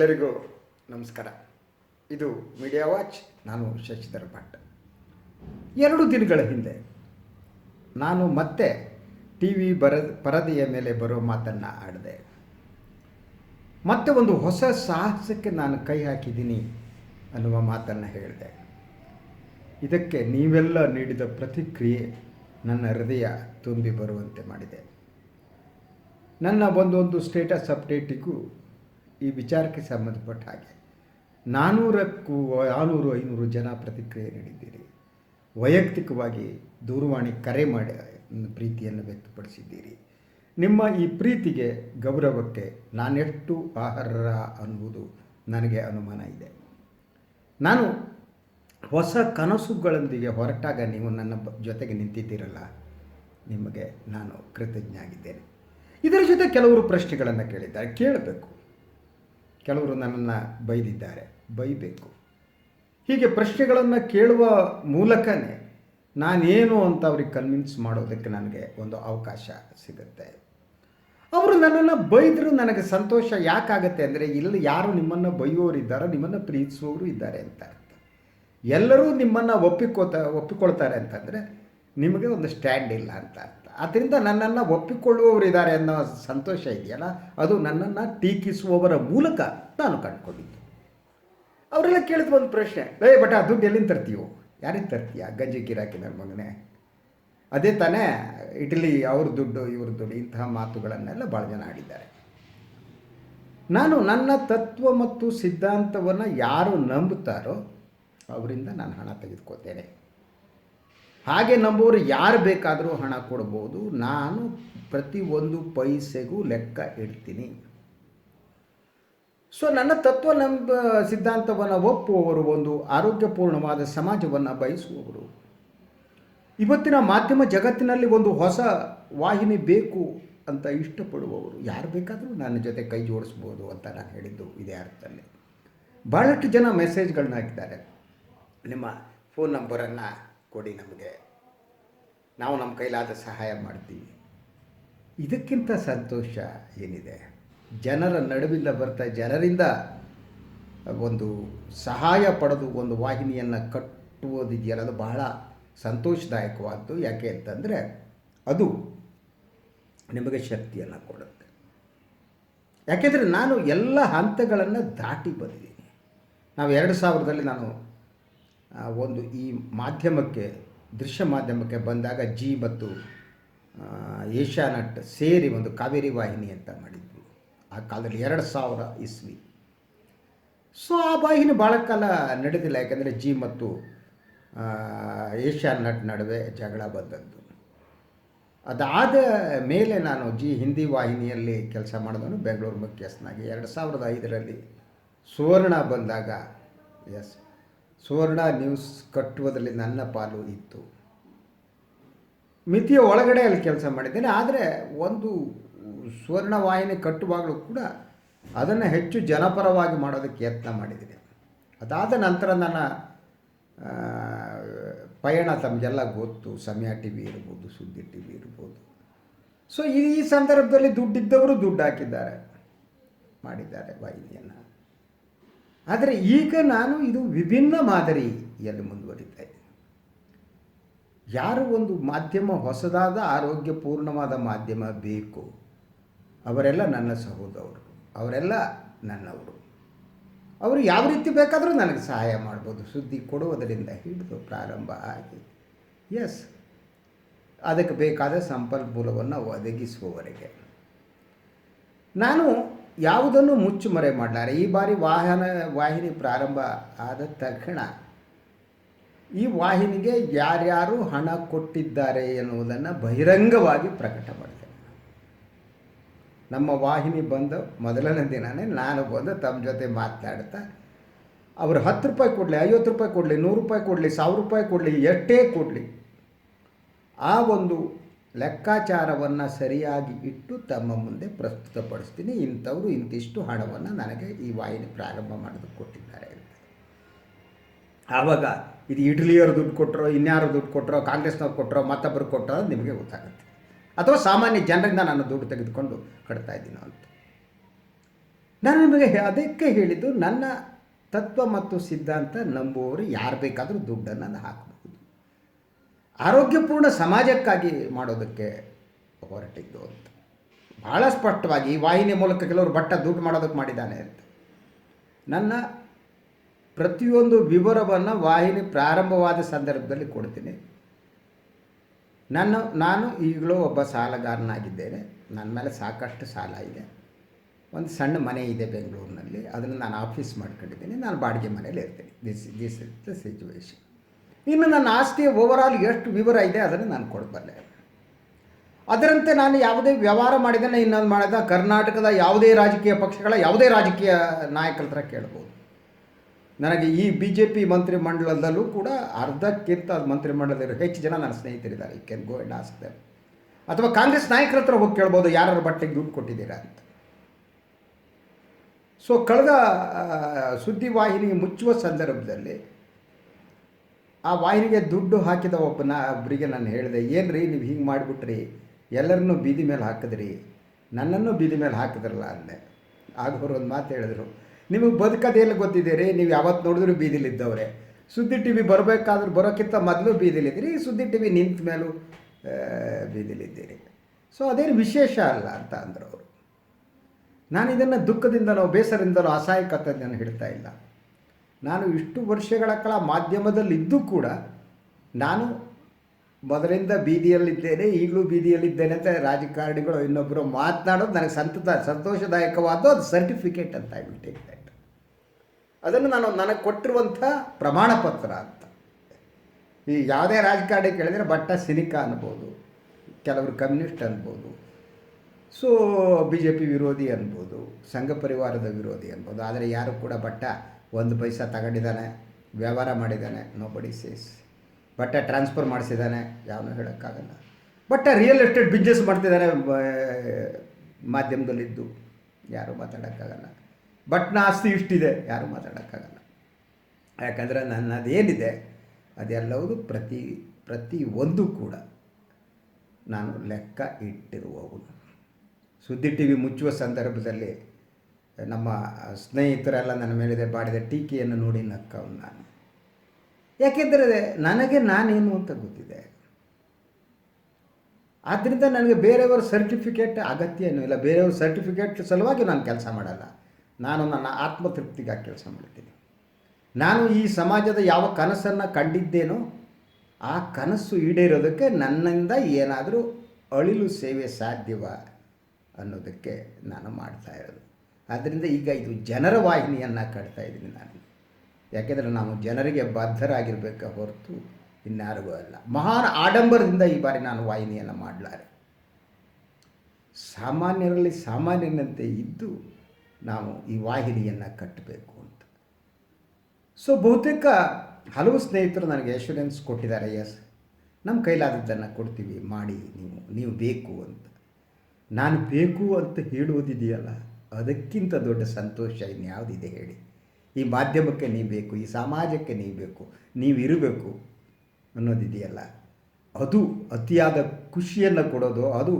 ಎಲ್ಲರಿಗೂ ನಮಸ್ಕಾರ. ಇದು ಮೀಡಿಯಾ ವಾಚ್ ನಾನು ಶಶಿಧರ್ ಭಟ್. ಎರಡು ದಿನಗಳ ಹಿಂದೆ ನಾನು ಮತ್ತೆ ಟಿ ವಿ ಬರ, ಪರದೆಯ ಮೇಲೆ ಬರೋ ಮಾತನ್ನು ಆಡಿದೆ. ಮತ್ತೆ ಒಂದು ಹೊಸ ಸಾಹಸಕ್ಕೆ ನಾನು ಕೈ ಹಾಕಿದ್ದೀನಿ ಅನ್ನುವ ಮಾತನ್ನು ಹೇಳಿದೆ. ಇದಕ್ಕೆ ನೀವೆಲ್ಲ ನೀಡಿದ ಪ್ರತಿಕ್ರಿಯೆ ನನ್ನ ಹೃದಯ ತುಂಬಿ ಬರುವಂತೆ ಮಾಡಿದೆ. ನನ್ನ ಒಂದೊಂದು ಸ್ಟೇಟಸ್ ಅಪ್ಡೇಟಿಗೂ ಈ ವಿಚಾರಕ್ಕೆ ಸಂಬಂಧಪಟ್ಟ ಹಾಗೆ. ನಾನ್ನೂರಕ್ಕೂ ನಾನ್ನೂರು ಐನೂರು ಜನ ಪ್ರತಿಕ್ರಿಯೆ ನೀಡಿದ್ದೀರಿ. ವೈಯಕ್ತಿಕವಾಗಿ ದೂರವಾಣಿ ಕರೆ ಮಾಡಿ ಪ್ರೀತಿಯನ್ನು ವ್ಯಕ್ತಪಡಿಸಿದ್ದೀರಿ. ನಿಮ್ಮ ಈ ಪ್ರೀತಿಗೆ ಗೌರವಕ್ಕೆ ನಾನೆಷ್ಟು ಆಹಾರ ಅನ್ನುವುದು ನನಗೆ ಅನುಮಾನ ಇದೆ. ನಾನು ಹೊಸ ಕನಸುಗಳೊಂದಿಗೆ ಹೊರಟಾಗ ನೀವು ನನ್ನ ಜೊತೆಗೆ ನಿಂತಿದ್ದೀರಲ್ಲ, ನಿಮಗೆ ನಾನು ಕೃತಜ್ಞ ಆಗಿದ್ದೇನೆ ಇದರ ಜೊತೆ ಕೆಲವರು ಪ್ರಶ್ನೆಗಳನ್ನು ಕೇಳಿದ್ದಾರೆ. ಕೇಳಬೇಕು. ಕೆಲವರು ನನ್ನನ್ನು ಬೈದಿದ್ದಾರೆ. ಬೈಬೇಕು. ಹೀಗೆ ಪ್ರಶ್ನೆಗಳನ್ನು ಕೇಳುವ ಮೂಲಕನೇ ನಾನೇನು ಅಂತ ಅವ್ರಿಗೆ ಕನ್ವಿನ್ಸ್ ಮಾಡೋದಕ್ಕೆ ನನಗೆ ಒಂದು ಅವಕಾಶ ಸಿಗುತ್ತೆ. ಅವರು ನನ್ನನ್ನು ಬೈದರೂ ನನಗೆ ಸಂತೋಷ ಯಾಕಾಗತ್ತೆ ಅಂದರೆ, ಇಲ್ಲಿ ಯಾರು ನಿಮ್ಮನ್ನು ಬೈಯೋರಿದ್ದಾರೋ ನಿಮ್ಮನ್ನು ಪ್ರೀತಿಸುವವರು ಇದ್ದಾರೆ ಅಂತ ಅರ್ಥ. ಎಲ್ಲರೂ ನಿಮ್ಮನ್ನು ಒಪ್ಪಿಕೋತ ಒಪ್ಪಿಕೊಳ್ತಾರೆ ಅಂತಂದರೆ ನಿಮಗೆ ಒಂದು ಸ್ಟ್ಯಾಂಡ್ ಇಲ್ಲ ಅಂತ ಆದ್ದರಿಂದ ನನ್ನನ್ನು ಒಪ್ಪಿಕೊಳ್ಳುವವರು ಇದ್ದಾರೆ ಅನ್ನೋ ಸಂತೋಷ ಇದೆಯಲ್ಲ? ಅದು ನನ್ನನ್ನು ಟೀಕಿಸುವವರ ಮೂಲಕ ನಾನು ಕಂಡುಕೊಂಡಿದ್ದು. ಅವರೆಲ್ಲ ಕೇಳಿದ ಒಂದು ಪ್ರಶ್ನೆ, ಏ ಬಟ್ ಆ ದುಡ್ಡು ಎಲ್ಲಿಂದ ತರ್ತೀವೋ ಯಾರಿಂದ ತರ್ತೀಯ? ಗಂಜಿ, ಗಿರಾಕಿ ನನ್ನ ಮಗನೇ. ಅದೇ ತಾನೇ, ಇಟಲಿ ಅವ್ರ ದುಡ್ಡು, ಇವ್ರ ದುಡ್ಡು, ಇಂತಹ ಮಾತುಗಳನ್ನೆಲ್ಲ ಭಾಳ ಜನ ಆಡಿದ್ದಾರೆ. ನಾನು ನನ್ನ ತತ್ವ ಮತ್ತು ಸಿದ್ಧಾಂತವನ್ನು ಯಾರು ನಂಬುತ್ತಾರೋ ಅವರಿಂದ ನಾನು ಹಣ ತೆಗೆದುಕೋತೇನೆ ಹಾಗೆ ನಂಬುವರು ಯಾರು ಬೇಕಾದರೂ ಹಣ ಕೊಡ್ಬೋದು. ನಾನು ಪ್ರತಿ ಒಂದು ಪೈಸೆಗೂ ಲೆಕ್ಕ ಇಡ್ತೀನಿ. ಸೊ ನನ್ನ ತತ್ವ ನಂಬ ಸಿದ್ಧಾಂತವನ್ನು ಒಪ್ಪುವವರು ಒಂದು ಆರೋಗ್ಯಪೂರ್ಣವಾದ ಸಮಾಜವನ್ನು ಬಯಸುವವರು. ಇವತ್ತಿನ ಮಾಧ್ಯಮ ಜಗತ್ತಿನಲ್ಲಿ ಒಂದು ಹೊಸ ವಾಹಿನಿ ಬೇಕು ಅಂತ ಇಷ್ಟಪಡುವವರು ಯಾರು ಬೇಕಾದರೂ ನನ್ನ ಜೊತೆ ಕೈ ಜೋಡಿಸ್ಬೋದು ಅಂತ ನಾನು ಹೇಳಿದ್ದು ಇದೇ ಅರ್ಥದಲ್ಲಿ. ಭಾಳಷ್ಟು ಜನ ಮೆಸೇಜ್ಗಳನ್ನ ಹಾಕಿದ್ದಾರೆ. ನಿಮ್ಮ ಫೋನ್ ನಂಬರನ್ನು ಕೊಡಿ ನಮಗೆ. ನಾವು ನಮ್ಮ ಕೈಲಾದ ಸಹಾಯ ಮಾಡ್ತೀವಿ. ಇದಕ್ಕಿಂತ ಸಂತೋಷ ಏನಿದೆ? ಜನರ ನಡುವಿಂದ ಬರ್ತಾ ಜನರಿಂದ ಒಂದು ಸಹಾಯ ಪಡೆದು ಒಂದು ವಾಹಿನಿಯನ್ನು ಕಟ್ಟುವುದಿದೆಯಲ್ಲ, ಅದು ಬಹಳ ಸಂತೋಷದಾಯಕವಾದ್ದು. ಯಾಕೆ ಅಂತಂದರೆ ಅದು ನಿಮಗೆ ಶಕ್ತಿಯನ್ನು ಕೊಡುತ್ತೆ. ಯಾಕೆಂದರೆ ನಾನು ಎಲ್ಲ ಹಂತಗಳನ್ನು ದಾಟಿ ಬಂದಿದ್ದೀನಿ. ನಾವು ಎರಡು ಸಾವಿರದಲ್ಲಿ ನಾನು ಒಂದು ಈ ಮಾಧ್ಯಮಕ್ಕೆ ದೃಶ್ಯ ಮಾಧ್ಯಮಕ್ಕೆ ಬಂದಾಗ ಜಿ ಮತ್ತು ಏಷ್ಯಾನೆಟ್ ಸೇರಿ ಒಂದು ಕಾವೇರಿ ವಾಹಿನಿ ಅಂತ ಮಾಡಿದ್ವಿ ಆ ಕಾಲದಲ್ಲಿ ಎರಡು ಸಾವಿರ ಇಸ್ವಿ. ಸೊ ಆ ವಾಹಿನಿ ಭಾಳ ಕಾಲ ನಡೆದಿಲ್ಲ ಯಾಕಂದರೆ ಜಿ ಮತ್ತು ಆ, ಏಷ್ಯಾನೆಟ್ ನಡುವೆ ಜಗಳ ಬಂದದ್ದು. ಅದಾದ ಮೇಲೆ ನಾನು ಜಿ ಹಿಂದಿ ವಾಹಿನಿಯಲ್ಲಿ ಕೆಲಸ ಮಾಡಿದವನು ಬೆಂಗಳೂರು ಮುಖ್ಯಸ್ಥನಾಗಿ. ಎರಡು ಸಾವಿರದ ಐದರಲ್ಲಿ ಸುವರ್ಣ ಬಂದಾಗ ಎಸ್ ಸುವರ್ಣ ನ್ಯೂಸ್ ಕಟ್ಟುವುದರಲ್ಲಿ ನನ್ನ ಪಾಲು ಇತ್ತು. ಮಿತಿಯ ಒಳಗಡೆ ಅಲ್ಲಿ ಕೆಲಸ ಮಾಡಿದ್ದೇನೆ, ಆದರೆ ಒಂದು ಸುವರ್ಣ ವಾಹಿನಿ ಕಟ್ಟುವಾಗಲೂ ಕೂಡ ಅದನ್ನು ಹೆಚ್ಚು ಜನಪರವಾಗಿ ಮಾಡೋದಕ್ಕೆ ಯತ್ನ ಮಾಡಿದ್ದೀನಿ. ಅದಾದ ನಂತರ ನನ್ನ ಪಯಣ ತಮಗೆಲ್ಲ ಗೊತ್ತು. ಸಮಯ ಟಿ ವಿ ಇರ್ಬೋದು, ಸುದ್ದಿ ಟಿ ವಿ ಇರ್ಬೋದು. ಸೊ ಈ ಸಂದರ್ಭದಲ್ಲಿ ದುಡ್ಡಿದ್ದವರು ದುಡ್ಡು ಹಾಕಿದ್ದಾರೆ, ಮಾಡಿದ್ದಾರೆ ವಾಹಿನಿಯನ್ನು. ಆದರೆ ಈಗ ನಾನು ಇದು ವಿಭಿನ್ನ ಮಾದರಿಯಲ್ಲಿ ಮುಂದುವರಿತಾ ಇದ್ದೀನಿ ಯಾರು ಒಂದು ಮಾಧ್ಯಮ ಹೊಸದಾದ ಆರೋಗ್ಯಪೂರ್ಣವಾದ ಮಾಧ್ಯಮ ಬೇಕು, ಅವರೆಲ್ಲ ನನ್ನ ಸಹೋದರರು, ಅವರೆಲ್ಲ ನನ್ನವರು. ಅವರು ಯಾವ ರೀತಿ ಬೇಕಾದರೂ ನನಗೆ ಸಹಾಯ ಮಾಡ್ಬೋದು. ಸುದ್ದಿ ಕೊಡುವುದರಿಂದ ಹಿಡಿದು ಪ್ರಾರಂಭ ಆಗಿ. ಎಸ್ ಅದಕ್ಕೆ ಬೇಕಾದ ಸಂಪನ್ಮೂಲವನ್ನು ಒದಗಿಸುವವರೆಗೆ. ನಾನು ಯಾವುದನ್ನು ಮುಚ್ಚುಮರೆ ಮಾಡಲಾರೆ? ಈ ಬಾರಿ ವಾಹನ, ವಾಹಿನಿ ಪ್ರಾರಂಭ ಆದ ತಕ್ಷಣ ಈ ವಾಹಿನಿಗೆ ಯಾರ್ಯಾರು ಹಣ ಕೊಟ್ಟಿದ್ದಾರೆ ಎನ್ನುವುದನ್ನು ಬಹಿರಂಗವಾಗಿ ಪ್ರಕಟ ಮಾಡಿದೆ. ನಮ್ಮ ವಾಹಿನಿ ಬಂದ ಮೊದಲನೇ ದಿನವೇ ನಾನು ಬಂದು ತಮ್ಮ ಜೊತೆ ಮಾತನಾಡ್ತಾ, ಅವರು ಹತ್ತು ರೂಪಾಯಿ ಕೊಡಲಿ, ಐವತ್ತು ರೂಪಾಯಿ ಕೊಡಲಿ, ನೂರು ರೂಪಾಯಿ ಕೊಡಲಿ, ಸಾವಿರ ರೂಪಾಯಿ ಕೊಡಲಿ, ಎಷ್ಟೇ ಕೊಡಲಿ, ಆ ಒಂದು ಲೆಕ್ಕಾಚಾರವನ್ನು ಸರಿಯಾಗಿ ಇಟ್ಟು ತಮ್ಮ ಮುಂದೆ ಪ್ರಸ್ತುತಪಡಿಸ್ತೀನಿ. ಇಂಥವರು ಇಂತಿಷ್ಟು ಹಣವನ್ನು ನನಗೆ ಈ ವಾಹಿನಿ ಪ್ರಾರಂಭ ಮಾಡೋದಕ್ಕೆ ಕೊಟ್ಟಿದ್ದಾರೆ ಆವಾಗ ಇದು ಇಟಲಿಯವರು ದುಡ್ಡು ಕೊಟ್ಟರೋ ಇನ್ಯಾರು ದುಡ್ಡು ಕೊಟ್ಟರೋ ಕಾಂಗ್ರೆಸ್ನವ್ರು ಕೊಟ್ಟರೋ ಮತ್ತೊಬ್ಬರು ಕೊಟ್ಟರೋ ನಿಮಗೆ ಗೊತ್ತಾಗುತ್ತೆ. ಅಥವಾ ಸಾಮಾನ್ಯ ಜನರಿಂದ ನಾನು ದುಡ್ಡು ತೆಗೆದುಕೊಂಡು ಕಟ್ತಾ ಇದ್ದೀನೋ ಅಂತ. ನಾನು ನಿಮಗೆ ಅದಕ್ಕೆ ಹೇಳಿದ್ದು, ನನ್ನ ತತ್ವ ಮತ್ತು ಸಿದ್ಧಾಂತ ನಂಬುವವರು ಯಾರು ಬೇಕಾದರೂ ದುಡ್ಡನ್ನು ಹಾಕಬಹುದು ಆರೋಗ್ಯಪೂರ್ಣ ಸಮಾಜಕ್ಕಾಗಿ ಮಾಡೋದಕ್ಕೆ ಹೊರಟಿದ್ದು ಅಂತ. ಭಾಳ ಸ್ಪಷ್ಟವಾಗಿ ವಾಹಿನಿ ಮೂಲಕ ಕೆಲವರು ಬಟ್ಟ ದುಡ್ಡು ಮಾಡೋದಕ್ಕೆ ಮಾಡಿದ್ದಾನೆ ಅಂತ. ನನ್ನ ಪ್ರತಿಯೊಂದು ವಿವರವನ್ನು ವಾಹಿನಿ ಪ್ರಾರಂಭವಾದ ಸಂದರ್ಭದಲ್ಲಿ ಕೊಡ್ತೀನಿ. ನನ್ನ, ನಾನು ಈಗಲೂ ಒಬ್ಬ ಸಾಲಗಾರನಾಗಿದ್ದೇನೆ. ನನ್ನ ಮೇಲೆ ಸಾಕಷ್ಟು ಸಾಲ ಇದೆ. ಒಂದು ಸಣ್ಣ ಮನೆ ಇದೆ ಬೆಂಗಳೂರಿನಲ್ಲಿ. ಅದನ್ನು ನಾನು ಆಫೀಸ್ ಮಾಡ್ಕೊಂಡಿದ್ದೀನಿ. ನಾನು ಬಾಡಿಗೆ ಮನೇಲಿ ಇರ್ತೀನಿ this this is the situation ಇನ್ನು ನನ್ನ ಆಸ್ತಿಯ ಓವರಾಲ್ ಎಷ್ಟು ವಿವರ ಇದೆ ಅದನ್ನು ನಾನು ಕೊಡಬಲ್ಲೆ. ಅದರಂತೆ ನಾನು ಯಾವುದೇ ವ್ಯವಹಾರ ಮಾಡಿದ್ದೇನೆ ಇನ್ನೊಂದು ಮಾಡಿದ ಕರ್ನಾಟಕದ ಯಾವುದೇ ರಾಜಕೀಯ ಪಕ್ಷಗಳ ಯಾವುದೇ ರಾಜಕೀಯ ನಾಯಕರ ಹತ್ರ ಕೇಳ್ಬೋದು. ನನಗೆ ಈ ಬಿ ಜೆ ಪಿ ಮಂತ್ರಿಮಂಡಲದಲ್ಲೂ ಕೂಡ ಅರ್ಧಕ್ಕಿಂತ ಮಂತ್ರಿಮಂಡಲದಲ್ಲಿ ಹೆಚ್ಚು ಜನ ನನ್ನ ಸ್ನೇಹಿತರಿದ್ದಾರೆ. ಈ ಕೆನ್ ಗೋ ಅಂಡ್ ಆಸ್ಕ್ ಅಥವಾ ಕಾಂಗ್ರೆಸ್ ನಾಯಕರ ಹತ್ರ ಹೋಗಿ ಕೇಳ್ಬೋದು ಯಾರ ಬಟ್ಟೆಗೆ ದುಡ್ಡು ಕೊಟ್ಟಿದ್ದೀರಾ ಅಂತ. ಸೊ ಕಳೆದ ಸುದ್ದಿವಾಹಿನಿ ಮುಚ್ಚುವ ಸಂದರ್ಭದಲ್ಲಿ ಆ ವಾಹಿನಿಗೆ ದುಡ್ಡು ಹಾಕಿದ ಒಬ್ಬನ ಒಬ್ಬರಿಗೆ ನಾನು ಹೇಳಿದೆ ಏನು ರೀ ನೀವು ಹಿಂಗೆ ಮಾಡಿಬಿಟ್ರಿ? ಎಲ್ಲರನ್ನೂ ಬೀದಿ ಮೇಲೆ ಹಾಕಿದ್ರಿ? ನನ್ನನ್ನು ಬೀದಿ ಮೇಲೆ ಹಾಕಿದ್ರಲ್ಲ ಅಂದೆ. ಆಗ ಅವರು ಒಂದು ಮಾತು ಹೇಳಿದ್ರು. ನಿಮಗೆ ಬದುಕೋದೆಲ್ಲ ಗೊತ್ತಿದೆ ರೀ? ನೀವು ಯಾವತ್ತು ನೋಡಿದ್ರು ಬೀದಿಲಿದ್ದವ್ರೆ ಸುದ್ದಿ ಟಿ ವಿ ಬರಬೇಕಾದ್ರೂ ಬರೋಕ್ಕಿಂತ ಮೊದಲು ಬೀದಿಲಿದ್ದೀರಿ ಸುದ್ದಿ ಟಿ ವಿ ನಿಂತ ಮೇಲೂ ಬೀದಿಲಿದ್ದೀರಿ ಸೊ, ಅದೇನು ವಿಶೇಷ ಅಲ್ಲ? ಅಂತ ಅಂದರು ಅವರು. ನಾನು ಇದನ್ನು ದುಃಖದಿಂದಲೋ, ಬೇಸರದಿಂದಲೋ ಅಸಹಾಯಕತೆಯನ್ನು ಹೇಳ್ತಾ ಇಲ್ಲ. ನಾನು ಇಷ್ಟು ವರ್ಷಗಳ ಕಾಲ ಮಾಧ್ಯಮದಲ್ಲಿದ್ದು ಕೂಡ ನಾನು ಮೊದಲಿಂದ ಬೀದಿಯಲ್ಲಿದ್ದೇನೆ, ಈಗಲೂ ಬೀದಿಯಲ್ಲಿದ್ದೇನೆ ಅಂತ ರಾಜಕಾರಣಿಗಳು ಇನ್ನೊಬ್ಬರು ಮಾತನಾಡೋದು ನನಗೆ ಸಂತತ ಸಂತೋಷದಾಯಕವಾದ ಅದು ಸರ್ಟಿಫಿಕೇಟ್ ಅಂತ ವಿಲ್ ಅದನ್ನು ನಾನು, ನನಗೆ ಕೊಟ್ಟಿರುವಂಥ ಪ್ರಮಾಣ ಪತ್ರ ಅಂತ. ಈ ಯಾವುದೇ ರಾಜಕಾರಣಿ ಕೇಳಿದರೆ ಬಟ್ಟ ಸಿನಿಕ ಅನ್ಬೋದು, ಕೆಲವರು ಕಮ್ಯುನಿಸ್ಟ್ ಅನ್ಬೋದು, ಸೊ ಬಿ ಜೆ ಪಿ ವಿರೋಧಿ ಅನ್ಬೋದು, ಸಂಘ ಪರಿವಾರದ ವಿರೋಧಿ ಅನ್ಬೋದು, ಆದರೆ ಯಾರು ಕೂಡ ಬಟ್ಟ ಒಂದು ಪೈಸಾ ತಗೊಂಡಿದ್ದಾನೆ, ವ್ಯವಹಾರ ಮಾಡಿದ್ದಾನೆ ನೋ ಬಡಿ ಸೇಸ್ ಬಟ್ಟೆ ಟ್ರಾನ್ಸ್ಫರ್ ಮಾಡಿಸಿದ್ದಾನೆ ಯಾವನ್ನೂ ಹೇಳೋಕ್ಕಾಗಲ್ಲ. ಬಟ್ ರಿಯಲ್ ಎಸ್ಟೇಟ್ ಬಿಸ್ನೆಸ್ ಮಾಡ್ತಿದ್ದಾನೆ ಮಾಧ್ಯಮದಲ್ಲಿದ್ದು. ಯಾರೂ ಮಾತಾಡೋಕ್ಕಾಗಲ್ಲ. ಬಟ್ನ ಆಸ್ತಿ ಇಷ್ಟಿದೆ, ಯಾರೂ ಮಾತಾಡೋಕ್ಕಾಗಲ್ಲ. ಯಾಕಂದರೆ ನನ್ನದೇನಿದೆ ಅದೆಲ್ಲವೂ ಪ್ರತಿ ಪ್ರತಿ ಒಂದು ಕೂಡ ನಾನು ಲೆಕ್ಕ ಇಟ್ಟಿರುವವನು. ಸುದ್ದಿ ಟಿ ವಿ ಮುಚ್ಚುವ ಸಂದರ್ಭದಲ್ಲಿ ನಮ್ಮ ಸ್ನೇಹಿತರೆಲ್ಲ ನನ್ನ ಮೇಲಿದೆ ಬಾಡಿದ ಟೀಕೆಯನ್ನು ನೋಡಿ ನಕ್ಕವನು ನಾನು. ಯಾಕೆಂದರೆ ನನಗೆ ನಾನೇನು ಅಂತ ಗೊತ್ತಿದೆ. ಆದ್ದರಿಂದ ನನಗೆ ಬೇರೆಯವರ ಸರ್ಟಿಫಿಕೇಟ್ ಅಗತ್ಯ ಏನೂ ಇಲ್ಲ, ಬೇರೆಯವ್ರ ಸರ್ಟಿಫಿಕೇಟ್ ಸಲುವಾಗಿ ನಾನು ಕೆಲಸ ಮಾಡಲ್ಲ. ನಾನು ನನ್ನ ಆತ್ಮತೃಪ್ತಿಗಾಗಿ ಕೆಲಸ ಮಾಡ್ತೀನಿ. ನಾನು ಈ ಸಮಾಜದ ಯಾವ ಕನಸನ್ನು ಕಂಡಿದ್ದೇನೋ, ಆ ಕನಸು ಈಡೇರೋದಕ್ಕೆ ನನ್ನಿಂದ ಏನಾದರೂ ಅಳಿಲು ಸೇವೆ ಸಾಧ್ಯವ ಅನ್ನೋದಕ್ಕೆ ನಾನು ಮಾಡ್ತಾ ಇರೋದು. ಆದ್ದರಿಂದ ಈಗ ಇದು ಜನರ ವಾಹಿನಿಯನ್ನು ಕಟ್ತಾ ಇದ್ದೀನಿ ನಾನು. ಯಾಕೆಂದರೆ ನಾವು ಜನರಿಗೆ ಬದ್ಧರಾಗಿರಬೇಕ ಹೊರತು ಇನ್ಯಾರಿಗೂ ಅಲ್ಲ. ಮಹಾನ್ ಆಡಂಬರದಿಂದ ಈ ಬಾರಿ ನಾನು ವಾಹಿನಿಯನ್ನು ಮಾಡಲಾರೆ. ಸಾಮಾನ್ಯರಲ್ಲಿ ಸಾಮಾನ್ಯನಂತೆ ಇದ್ದು ನಾವು ಈ ವಾಹಿನಿಯನ್ನು ಕಟ್ಟಬೇಕು ಅಂತ. ಸೊ ಬಹುತೇಕ ಹಲವು ಸ್ನೇಹಿತರು ನನಗೆ ಎಶ್ಯೂರೆನ್ಸ್ ಕೊಟ್ಟಿದ್ದಾರೆ ಎಸ್ ನಮ್ಮ ಕೈಲಾದದ್ದನ್ನು ಕೊಡ್ತೀವಿ, ಮಾಡಿ, ನೀವು ನೀವು ಬೇಕು ಅಂತ. ನಾನು ಬೇಕು ಅಂತ ಹೇಳುವುದಿದೆಯಲ್ಲ? ಅದಕ್ಕಿಂತ ದೊಡ್ಡ ಸಂತೋಷ ಇನ್ಯಾವುದಿದೆ ಹೇಳಿ. ಈ ಮಾಧ್ಯಮಕ್ಕೆ ನೀವು ಬೇಕು, ಈ ಸಮಾಜಕ್ಕೆ ನೀವು ಬೇಕು ನೀವಿರಬೇಕು ಅನ್ನೋದಿದೆಯಲ್ಲ. ಅದು ಅತಿಯಾದ ಖುಷಿಯನ್ನು ಕೊಡೋದು, ಅದು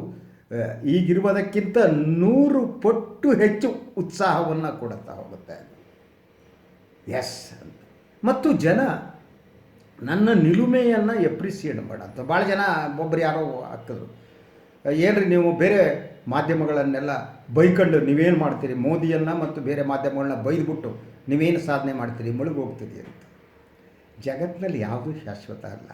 ಈಗಿರುವುದಕ್ಕಿಂತ ನೂರು ಪಟ್ಟು ಹೆಚ್ಚು ಉತ್ಸಾಹವನ್ನು ಕೊಡುತ್ತಾ ಹೋಗುತ್ತೆ ಎಸ್ ಅಂತ. ಮತ್ತು ಜನ ನನ್ನ ನಿಲುಮೆಯನ್ನು ಎಪ್ರಿಸಿಯೇಟ್ ಮಾಡಂತ. ಭಾಳ ಜನ ಒಬ್ಬರು ಯಾರೋ ಹಾಕಿದ್ರು. ಏನ್ರಿ ನೀವು ಬೇರೆ ಮಾಧ್ಯಮಗಳನ್ನೆಲ್ಲ ಬೈಕೊಂಡು ನೀವೇನು ಮಾಡ್ತೀರಿ? ಮೋದಿಯನ್ನು ಮತ್ತು ಬೇರೆ ಮಾಧ್ಯಮಗಳನ್ನ ಬೈದ್ಬಿಟ್ಟು ನೀವೇನು ಸಾಧನೆ ಮಾಡ್ತೀರಿ? ಮುಳುಗಿ ಹೋಗ್ತೀರಿ ಅಂತ. ಜಗತ್ತಿನಲ್ಲಿ ಯಾವುದೂ ಶಾಶ್ವತ ಅಲ್ಲ.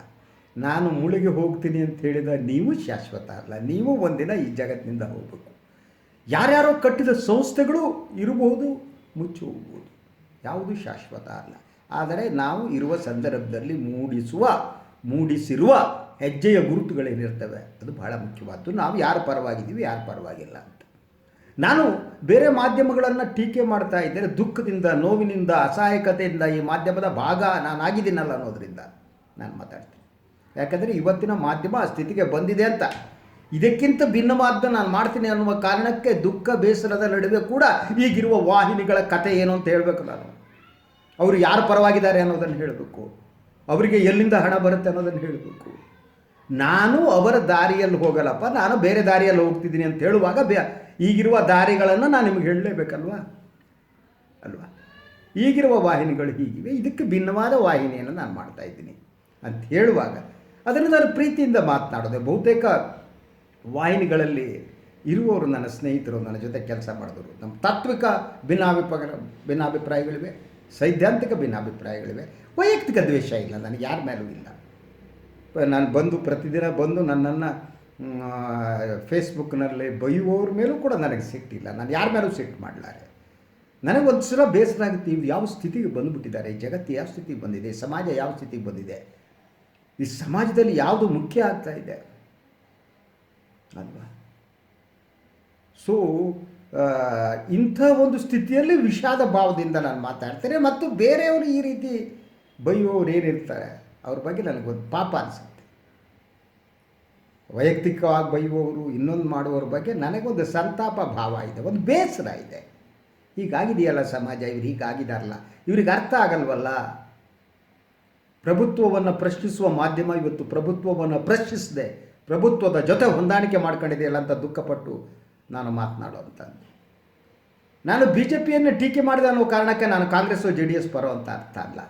ನಾನು ಮುಳುಗಿ ಹೋಗ್ತೀನಿ ಅಂತ ಹೇಳಿದ ನೀವು ಶಾಶ್ವತ ಅಲ್ಲ. ನೀವು ಒಂದಿನ ಈ ಜಗತ್ತಿನಿಂದ ಹೋಗಬೇಕು. ಯಾರ್ಯಾರೋ ಕಟ್ಟಿದ ಸಂಸ್ಥೆಗಳು ಇರಬಹುದು, ಮುಚ್ಚಿ ಹೋಗ್ಬೋದು. ಯಾವುದು ಶಾಶ್ವತ ಅಲ್ಲ. ಆದರೆ ನಾವು ಇರುವ ಸಂದರ್ಭದಲ್ಲಿ ಮೂಡಿಸುವ, ಮೂಡಿಸಿರುವ ಹೆಜ್ಜೆಯ ಗುರುತುಗಳೇನಿರ್ತವೆ, ಅದು ಬಹಳ ಮುಖ್ಯವಾದ್ದು. ನಾವು ಯಾರ ಪರವಾಗಿದ್ದೀವಿ, ಯಾರ ಪರವಾಗಿಲ್ಲ ನಾನು ಬೇರೆ ಮಾಧ್ಯಮಗಳನ್ನು ಟೀಕೆ ಮಾಡ್ತಾ ಇದ್ದರೆ ದುಃಖದಿಂದ, ನೋವಿನಿಂದ, ಅಸಹಾಯಕತೆಯಿಂದ ಈ ಮಾಧ್ಯಮದ ಭಾಗ ನಾನಾಗಿದ್ದೀನಲ್ಲ ಅನ್ನೋದರಿಂದ ನಾನು ಮಾತಾಡ್ತೀನಿ. ಯಾಕಂದರೆ ಇವತ್ತಿನ ಮಾಧ್ಯಮ ಆ ಸ್ಥಿತಿಗೆ ಬಂದಿದೆ ಅಂತ. ಇದಕ್ಕಿಂತ ಭಿನ್ನವಾದ ನಾನು ಮಾಡ್ತೀನಿ ಅನ್ನುವ ಕಾರಣಕ್ಕೆ ದುಃಖ ಬೇಸರದ ನಡುವೆ ಕೂಡ ಈಗಿರುವ ವಾಹಿನಿಗಳ ಕತೆ ಏನು ಅಂತ ಹೇಳಬೇಕು ನಾನು. ಅವರು ಯಾರು ಪರವಾಗಿದ್ದಾರೆ ಅನ್ನೋದನ್ನು ಹೇಳಬೇಕು. ಅವರಿಗೆ ಎಲ್ಲಿಂದ ಹಣ ಬರುತ್ತೆ ಅನ್ನೋದನ್ನು ಹೇಳಬೇಕು. ನಾನು ಅವರ ದಾರಿಯಲ್ಲಿ ಹೋಗಲ್ಲಪ್ಪ, ನಾನು ಬೇರೆ ದಾರಿಯಲ್ಲಿ ಹೋಗ್ತಿದ್ದೀನಿ ಅಂತ ಹೇಳುವಾಗ ಬೇ ಈಗಿರುವ ದಾರಿಗಳನ್ನು ನಾನು ನಿಮಗೆ ಹೇಳಲೇಬೇಕಲ್ವಾ? ಅಲ್ವಾ? ಈಗಿರುವ ವಾಹಿನಿಗಳು ಹೀಗಿವೆ. ಇದಕ್ಕೆ ಭಿನ್ನವಾದ ವಾಹಿನಿಯನ್ನು ನಾನು ಮಾಡ್ತಾ ಇದ್ದೀನಿ. ಅಂತ ಹೇಳುವಾಗ ಅದನ್ನು ನಾನು ಪ್ರೀತಿಯಿಂದ ಮಾತನಾಡೋದೆ. ಬಹುತೇಕ ವಾಹಿನಿಗಳಲ್ಲಿ ಇರುವವರು ನನ್ನ ಸ್ನೇಹಿತರು, ನನ್ನ ಜೊತೆ ಕೆಲಸ ಮಾಡಿದವರು. ನಮ್ಮ ತಾತ್ವಿಕ ಭಿನ್ನಾಭಿಪ್ರಾಯ ಭಿನ್ನಾಭಿಪ್ರಾಯಗಳಿವೆ, ಸೈದ್ಧಾಂತಿಕ ಭಿನ್ನಾಭಿಪ್ರಾಯಗಳಿವೆ. ವೈಯಕ್ತಿಕ ದ್ವೇಷ ಇಲ್ಲ. ನನಗೆ ಯಾರ ಮೇಲೂ ಇಲ್ಲ. ನಾನು ಬಂದು ಪ್ರತಿದಿನ ಬಂದು ನನ್ನನ್ನು ಫೇಸ್ಬುಕ್ನಲ್ಲಿ ಬೈಯುವವ್ರ ಮೇಲೂ ಕೂಡ ನನಗೆ ಸಿಟ್ಟಿಲ್ಲ ನಾನು ಯಾರ ಮೇಲೂ ಸಿಟ್ಟು ಮಾಡಲಾರೆ. ನನಗೆ ಒಂದು ಸಲ ಬೇಸರ ಆಗುತ್ತೆ ಇವ್ರು ಯಾವ ಸ್ಥಿತಿಗೆ ಬಂದುಬಿಟ್ಟಿದ್ದಾರೆ? ಈ ಜಗತ್ತು ಯಾವ ಸ್ಥಿತಿಗೆ ಬಂದಿದೆ? ಸಮಾಜ ಯಾವ ಸ್ಥಿತಿಗೆ ಬಂದಿದೆ? ಈ ಸಮಾಜದಲ್ಲಿ ಯಾವುದು ಮುಖ್ಯ ಆಗ್ತಾ ಇದೆ? ಅಲ್ವಾ? ಸೊ ಇಂಥ ಒಂದು ಸ್ಥಿತಿಯಲ್ಲಿ ವಿಷಾದ ಭಾವದಿಂದ ನಾನು ಮಾತಾಡ್ತೇನೆ ಮತ್ತು ಬೇರೆಯವರು ಈ ರೀತಿ ಬೈಯುವವರು ಏನಿರ್ತಾರೆ? ಅವ್ರ ಬಗ್ಗೆ ನನಗೊಂದು ಪಾಪ ಅನಿಸುತ್ತೆ. ವೈಯಕ್ತಿಕವಾಗಿ ಬೈಯುವವರು ಇನ್ನೊಂದು ಮಾಡುವವ್ರ ಬಗ್ಗೆ ನನಗೊಂದು ಸಂತಾಪ ಭಾವ ಇದೆ, ಒಂದು ಬೇಸರ ಇದೆ. ಹೀಗಾಗಿದೆಯಲ್ಲ ಸಮಾಜ, ಇವ್ರು ಹೀಗಾಗಿದಾರಲ್ಲ. ಇವ್ರಿಗೆ ಅರ್ಥ ಆಗಲ್ವಲ್ಲ? ಪ್ರಭುತ್ವವನ್ನು ಪ್ರಶ್ನಿಸುವ ಮಾಧ್ಯಮ ಇವತ್ತು ಪ್ರಭುತ್ವವನ್ನು ಪ್ರಶ್ನಿಸದೆ. ಪ್ರಭುತ್ವದ ಜೊತೆ ಹೊಂದಾಣಿಕೆ ಮಾಡ್ಕೊಂಡಿದೆಯಲ್ಲ ಅಂತ ದುಃಖಪಟ್ಟು ನಾನು ಮಾತನಾಡುವಂಥದ್ದು ನಾನು ಬಿ ಜೆ ಪಿಯನ್ನು ಟೀಕೆ ಮಾಡಿದ ಅನ್ನೋ ಕಾರಣಕ್ಕೆ ನಾನು ಕಾಂಗ್ರೆಸ್ ಜೆ ಡಿ ಎಸ್ ಪರೋ ಅಂತ ಅರ್ಥ ಅಲ್ಲ.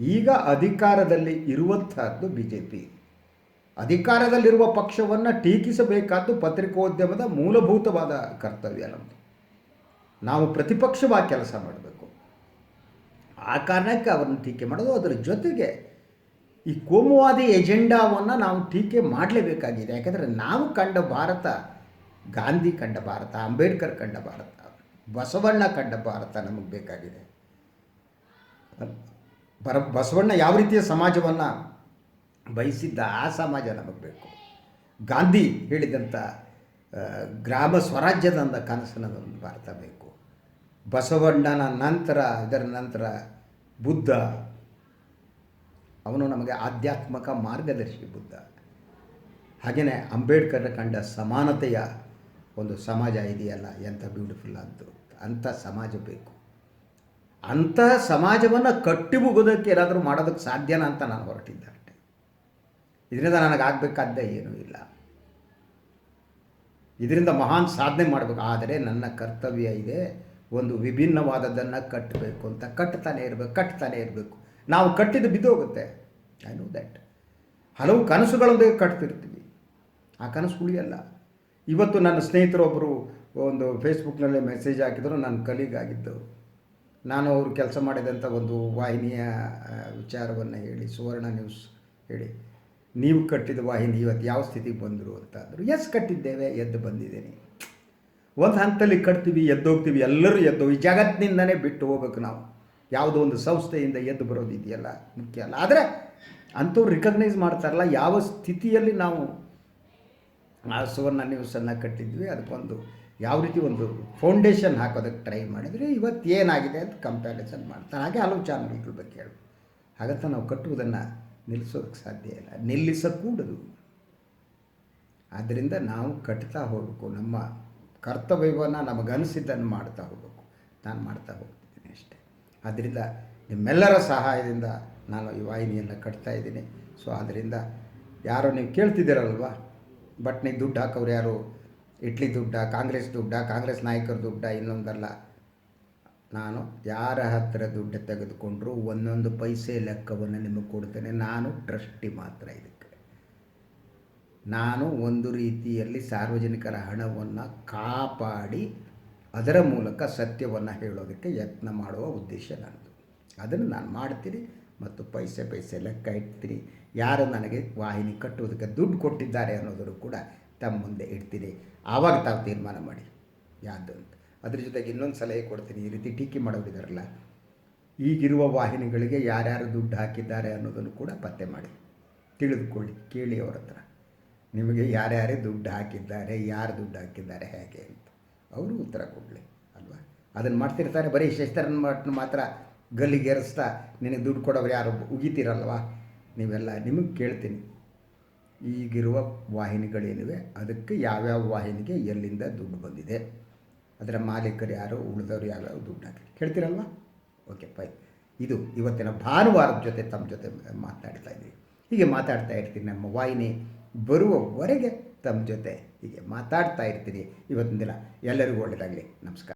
ಈಗ ಅಧಿಕಾರದಲ್ಲಿ ಇರುವಂತಹದ್ದು ಬಿ ಜೆ ಪಿ ಅಧಿಕಾರದಲ್ಲಿರುವ ಪಕ್ಷವನ್ನು ಟೀಕಿಸಬೇಕಾದ್ದು ಪತ್ರಿಕೋದ್ಯಮದ ಮೂಲಭೂತವಾದ ಕರ್ತವ್ಯ ನಮ್ಮದು ನಾವು ಪ್ರತಿಪಕ್ಷವಾಗಿ ಕೆಲಸ ಮಾಡಬೇಕು. ಆ ಕಾರಣಕ್ಕೆ ಅವರನ್ನು ಟೀಕೆ ಮಾಡೋದು ಅದರ ಜೊತೆಗೆ ಈ ಕೋಮುವಾದಿ ಎಜೆಂಡಾವನ್ನು ನಾವು ಟೀಕೆ ಮಾಡಲೇಬೇಕಾಗಿದೆ. ಯಾಕಂದರೆ ನಾವು ಕಂಡ ಭಾರತ, ಗಾಂಧಿ ಕಂಡ ಭಾರತ, ಅಂಬೇಡ್ಕರ್ ಕಂಡ ಭಾರತ, ಬಸವಣ್ಣ ಕಂಡ ಭಾರತ ನಮಗೆ ಬೇಕಾಗಿದೆ. ಬರ, ಬಸವಣ್ಣ ಯಾವ ರೀತಿಯ ಸಮಾಜವನ್ನು ಬಯಸಿದ್ದ ಆ ಸಮಾಜ ನಮಗೆ ಬೇಕು. ಗಾಂಧಿ ಹೇಳಿದಂಥ ಗ್ರಾಮ ಸ್ವರಾಜ್ಯದಂಥ ಕನಸನ್ನು ನಮಗೆ ಭಾರತ ಬೇಕು. ಬಸವಣ್ಣನ ನಂತರ, ಇದರ ನಂತರ ಬುದ್ಧ. ಅವನು ನಮಗೆ ಆಧ್ಯಾತ್ಮಕ ಮಾರ್ಗದರ್ಶಿ ಬುದ್ಧ. ಹಾಗೆಯೇ ಅಂಬೇಡ್ಕರ್ ಕಂಡ ಸಮಾನತೆಯ ಒಂದು ಸಮಾಜ ಇದೆಯಲ್ಲ, ಎಂಥ ಬ್ಯೂಟಿಫುಲ್ ಅಂತ, ಅಂಥ ಸಮಾಜ ಬೇಕು. ಅಂತಹ ಸಮಾಜವನ್ನು ಕಟ್ಟಿ ಮುಗೋದಕ್ಕೆ ಏನಾದರೂ ಮಾಡೋದಕ್ಕೆ ಸಾಧ್ಯನಾ ಅಂತ ನಾನು ಹೊರಟಿದ್ದೆ. ಇದರಿಂದ ನನಗೆ ಆಗಬೇಕಾದ ಏನೂ ಇಲ್ಲ. ಇದರಿಂದ ಮಹಾನ್ ಸಾಧನೆ ಮಾಡಬೇಕು. ಆದರೆ ನನ್ನ ಕರ್ತವ್ಯ ಇದೆ, ಒಂದು ವಿಭಿನ್ನವಾದದ್ದನ್ನು ಕಟ್ಟಬೇಕು ಅಂತ. ಕಟ್ತಾನೆ ಇರಬೇಕು ಕಟ್ತಾನೆ ಇರಬೇಕು. ನಾವು ಕಟ್ಟಿದ್ದು ಬಿದ್ದೋಗುತ್ತೆ. ಐ ನೋ ದಟ್ ಹಲವು ಕನಸುಗಳೊಂದಿಗೆ ಕಟ್ತಿರ್ತೀವಿ. ಆ ಕನಸು ಉಳಿಯಲ್ಲ. ಇವತ್ತು ನನ್ನ ಸ್ನೇಹಿತರೊಬ್ಬರು ಒಂದು ಫೇಸ್ಬುಕ್ನಲ್ಲಿ ಮೆಸೇಜ್ ಹಾಕಿದ್ರು, ನನ್ನ ಕಲೀಗ್ ಆಗಿದ್ದು ನಾನು ಅವರು ಕೆಲಸ ಮಾಡಿದಂಥ ಒಂದು ವಾಹಿನಿಯ ವಿಚಾರವನ್ನು ಹೇಳಿ, ಸುವರ್ಣ ನ್ಯೂಸ್ ಹೇಳಿ. ನೀವು ಕಟ್ಟಿದ ವಾಹಿನಿ ಇವತ್ತು ಯಾವ ಸ್ಥಿತಿಗೆ ಬಂದರು ಅಂತ ಅಂದರು ಎಸ್ ಕಟ್ಟಿದ್ದೇವೆ, ಎದ್ದು ಬಂದಿದ್ದೀನಿ. ಒಂದು ಹಂತದಲ್ಲಿ ಕಟ್ತೀವಿ ಎದ್ದೋಗ್ತೀವಿ ಎಲ್ಲರೂ ಎದ್ದು ಈ ಜಗತ್ತಿನಿಂದನೇ ಬಿಟ್ಟು ಹೋಗ್ಬೇಕು ನಾವು. ಯಾವುದೋ ಒಂದು ಸಂಸ್ಥೆಯಿಂದ ಎದ್ದು ಬರೋದು ಇದೆಯಲ್ಲ, ಮುಖ್ಯ ಅಲ್ಲ. ಆದರೆ ಅಂಥವ್ರು ರಿಕಗ್ನೈಸ್ ಮಾಡ್ತಾರಲ್ಲ, ಯಾವ ಸ್ಥಿತಿಯಲ್ಲಿ ನಾವು ಆ ಸುವರ್ಣ ನ್ಯೂಸನ್ನು ಕಟ್ಟಿದ್ವಿ, ಅದಕ್ಕೊಂದು ಯಾವ ರೀತಿ ಒಂದು ಫೌಂಡೇಶನ್ ಹಾಕೋದಕ್ಕೆ ಟ್ರೈ ಮಾಡಿದರೆ ಇವತ್ತು ಏನಾಗಿದೆ ಅಂತ ಕಂಪ್ಯಾರಿಸನ್ ಮಾಡ್ತಾರೆ. ಹಾಗೆ ಹಲವು ಚಾನಲ್ಗಳ ಬಗ್ಗೆ ಹೇಳು. ಹಾಗಂತ ನಾವು ಕಟ್ಟುವುದನ್ನು ನಿಲ್ಲಿಸೋದಕ್ಕೆ ಸಾಧ್ಯ ಇಲ್ಲ. ನಿಲ್ಲಿಸಕೂಡದು. ಆದ್ದರಿಂದ ನಾವು ಕಟ್ತಾ ಹೋಗಬೇಕು. ನಮ್ಮ ಕರ್ತವ್ಯವನ್ನು ನಮಗನಿಸಿದ್ದನ್ನು ಮಾಡ್ತಾ ಹೋಗಬೇಕು. ನಾನು ಮಾಡ್ತಾ ಹೋಗ್ತಿದ್ದೀನಿ ಅಷ್ಟೇ. ಆದ್ದರಿಂದ ನಿಮ್ಮೆಲ್ಲರ ಸಹಾಯದಿಂದ ನಾನು ಈ ವಾಹಿನಿಯನ್ನು ಕಟ್ತಾ ಇದ್ದೀನಿ. ಸೊ ಆದ್ದರಿಂದ ಯಾರೋ ನೀವು ಕೇಳ್ತಿದ್ದೀರಲ್ವ? ಬಟ್ನಿಗೆ ದುಡ್ಡು ಹಾಕೋರು ಯಾರು? ಇಟ್ಲಿ ದುಡ್ಡ, ಕಾಂಗ್ರೆಸ್ ದುಡ್ಡ, ಕಾಂಗ್ರೆಸ್ ನಾಯಕರ ದುಡ್ಡ, ಇನ್ನೊಂದಲ್ಲ. ನಾನು ಯಾರ ಹತ್ತಿರ ದುಡ್ಡು ತೆಗೆದುಕೊಂಡ್ರು ಒಂದೊಂದು ಪೈಸೆ ಲೆಕ್ಕವನ್ನು ನಿಮಗೆ ಕೊಡ್ತೇನೆ. ನಾನು ಟ್ರಸ್ಟಿ ಮಾತ್ರ ಇದಕ್ಕೆ. ನಾನು ಒಂದು ರೀತಿಯಲ್ಲಿ ಸಾರ್ವಜನಿಕರ ಹಣವನ್ನು ಕಾಪಾಡಿ ಅದರ ಮೂಲಕ ಸತ್ಯವನ್ನು ಹೇಳೋದಕ್ಕೆ ಯತ್ನ ಮಾಡುವ ಉದ್ದೇಶ ನನ್ನದು. ಅದನ್ನು ನಾನು ಮಾಡ್ತೀನಿ ಮತ್ತು ಪೈಸೆ ಪೈಸೆ ಲೆಕ್ಕ ಇಡ್ತೀನಿ. ಯಾರು ನನಗೆ ವಾಹಿನಿ ಕಟ್ಟುವುದಕ್ಕೆ ದುಡ್ಡು ಕೊಟ್ಟಿದ್ದಾರೆ ಅನ್ನೋದನ್ನು ಕೂಡ ತಮ್ಮ ಮುಂದೆ ಇಡ್ತೀನಿ. ಆವಾಗ ತಾವು ತೀರ್ಮಾನ ಮಾಡಿ. ಯಾವುದು ಅಂತ. ಅದ್ರ ಜೊತೆಗೆ ಇನ್ನೊಂದು ಸಲಹೆ ಕೊಡ್ತೀನಿ. ಈ ರೀತಿ ಟೀಕೆ ಮಾಡೋರಿದಾರಲ್ಲ, ಈಗಿರುವ ವಾಹಿನಿಗಳಿಗೆ ಯಾರ್ಯಾರು ದುಡ್ಡು ಹಾಕಿದ್ದಾರೆ ಅನ್ನೋದನ್ನು ಕೂಡ ಪತ್ತೆ ಮಾಡಿ. ತಿಳಿದುಕೊಳ್ಳಿ, ಕೇಳಿ ಅವ್ರ ಹತ್ರ. ನಿಮಗೆ ಯಾರ್ಯಾರೇ ದುಡ್ಡು ಹಾಕಿದ್ದಾರೆ, ಯಾರು ದುಡ್ಡು ಹಾಕಿದ್ದಾರೆ ಹೇಗೆ ಅಂತ. ಅವರು ಉತ್ತರ ಕೊಡಲಿ, ಅಲ್ವಾ? ಅದನ್ನು ಮಾಡ್ತಿರ್ತಾರೆ. ಬರೀ ಶಸ್ತ್ರನ ಮಟ್ಟನ ಮಾತ್ರ ಗಲ್ಲಿಗೆರೆಸ್ತಾ, ನಿನಗೆ ದುಡ್ಡು ಕೊಡೋರು ಯಾರು ಉಗಿತೀರಲ್ವಾ? ನೀವೆಲ್ಲ ನಿಮಗೆ ಕೇಳ್ತೀನಿ. ಈಗಿರುವ ವಾಹಿನಿಗಳೇನಿವೆ, ಅದಕ್ಕೆ ಯಾವ್ಯಾವ ವಾಹಿನಿಗೆ ಎಲ್ಲಿಂದ ದುಡ್ಡು ಬಂದಿದೆ? ಅದರ ಮಾಲೀಕರು ಯಾರು, ಉಳಿದವರು ಯಾರು ದುಡ್ಡು ಹಾಕಿ ಕೇಳ್ತೀರಲ್ವಾ? ಓಕೆ ಫೈನ್ ಇದು ಇವತ್ತಿನ ಭಾನುವಾರದ ಜೊತೆ ತಮ್ಮ ಜೊತೆ ಮಾತನಾಡ್ತಾ ಇದ್ದೀವಿ. ಹೀಗೆ ಮಾತಾಡ್ತಾ ಇರ್ತೀನಿ. ನಮ್ಮ ವಾಹಿನಿ ಬರುವವರೆಗೆ ತಮ್ಮ ಜೊತೆ ಹೀಗೆ ಮಾತಾಡ್ತಾ ಇರ್ತೀನಿ. ಇವತ್ತಿನ ದಿನ ಎಲ್ಲರಿಗೂ ಒಳ್ಳೆಯದಾಗಲಿ. ನಮಸ್ಕಾರ.